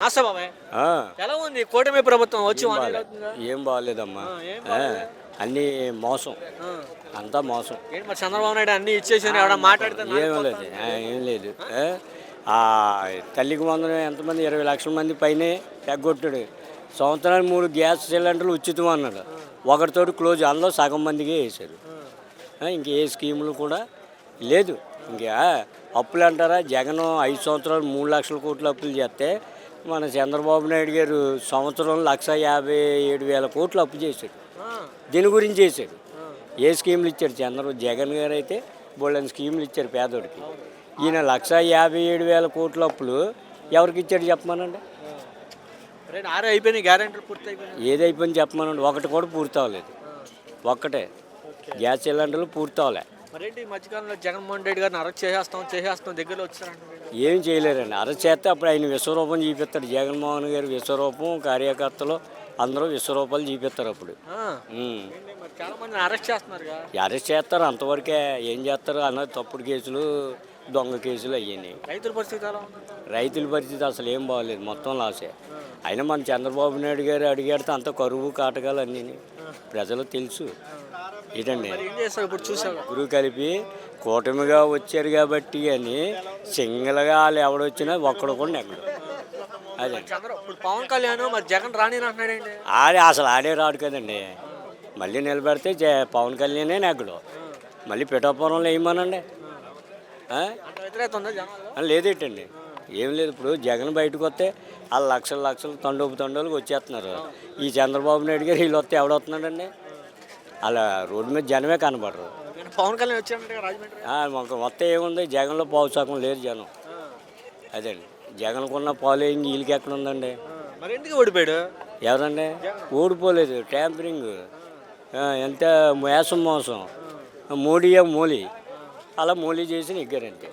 నమస్తే బాబాయ్ ఆ, ఎలా ఉంది? కూటమి ప్రభుత్వం వచ్చి ఏం బాగాలేదమ్మా అన్నీ మోసం. అంతా మోసం. మరి చంద్రబాబు నాయుడు అన్ని ఇచ్చేసి ఎవడ ఏం లేదు. ఏం లేదు. తల్లికి వందనం ఎంతమంది? ఇరవై లక్షల మంది పైనే ఎగ్గొట్టాడు. సంవత్సరానికి మూడు గ్యాస్ సిలిండర్లు ఉచితం అన్నాడు. ఒకటితోటి క్లోజ్ అందులో సగం మందికి వేసారు ఆ, ఇంక ఏ స్కీములు కూడా లేదు. ఇంకా అప్పులు అంటారా జగన్ ఐదు సంవత్సరాలు మూడు లక్షల కోట్లు అప్పులు చేస్తే మన చంద్రబాబు నాయుడు గారు సంవత్సరం లక్ష యాభై ఏడు వేల కోట్లు అప్పు చేశాడు. దీని గురించి చేశాడు. ఏ స్కీములు ఇచ్చాడు? చంద్ర జగన్ గారు అయితే బోళ్ళని స్కీములు ఇచ్చారు పేదోడికి. ఈయన లక్ష యాభై ఏడు వేల కోట్ల అప్పులు ఎవరికి ఇచ్చాడు చెప్పమనండి? ఆరు అయిపోయినాయి గ్యారెంటీ పూర్తి ఏది అయిపోయింది చెప్పమనండి? ఒకటి కూడా పూర్తి అవ్వలేదు. ఒక్కటే. గ్యాస్ సిలిండర్లు పూర్తి అవ్వలే. మరేంటి ఈ మధ్యకాలంలో జగన్మోహన్ రెడ్డి గారిని అరెస్ట్ చేసేస్తాం చేసేస్తాం దగ్గరలో వచ్చారంటే ఏం చేయలేరండి. అరెస్ట్ చేస్తే అప్పుడు ఆయన విశ్వరూపం చూపిస్తాడు. జగన్మోహన్ గారు విశ్వరూపం కార్యకర్తలు అందరూ విశ్వరూపాలు చూపిస్తారు అప్పుడు. చాలా మందిని అరెస్ట్ చేస్తున్నారుగా? అరెస్ట్ చేస్తారు. అంతవరకే ఏం చేస్తారు? అన్నది తప్పుడు కేసులు దొంగ కేసులు అయ్యాయి రైతుల పరిస్థితి రైతుల పరిస్థితి అసలు ఏం బాగలేదు. మొత్తం లాసే. అయినా మన చంద్రబాబు నాయుడు గారు అడిగాడితే అంత కరువు కాటకాలు అన్నీ ప్రజలకు తెలుసు. చేస్తావు? ఇప్పుడు కలిపి కూటమిగా వచ్చారు కాబట్టి అని సింగిల్గా వాళ్ళు ఎవడొచ్చినా ఒక్కడు కూడా నెక్కడు అదే. ఇప్పుడు పవన్ కళ్యాణ్ మరి జగన్ రాని ఆడే అసలు ఆడే రాడు కదండి. మళ్ళీ నిలబెడితే జ- పవన్ కళ్యాణే నెగ్గడు. మళ్ళీ పిఠాపురంలో వేయమనండి ఆ, లేదేటండి ఏం లేదు ఇప్పుడు జగన్ బయటకు వస్తే ఆ లక్షల లక్షలు తండోపు తండోలకు వచ్చేస్తున్నారు. ఈ చంద్రబాబు నాయుడు గారు వీళ్ళు వస్తే ఎవడొస్తున్నాడండి అలా రోడ్డు మీద జనమే కనబడరు. పవన్ కళ్యాణ్ రాజమండ్రి? మాకు మొత్తం ఏముంది? జగన్లో పావు శాతం లేదు జనం. అదండి జగన్కున్న పాలు ఏం వీళ్ళకి ఎక్కడ ఉందండి? మరి ఎందుకు ఓడిపోయాడు? ఎవరండి? ఓడిపోలేదు. ట్యాంపరింగ్. ఎంత మోసం మోసం. మోడీయే మోలీ. అలా మోలీ చేసి నెగ్గారంతే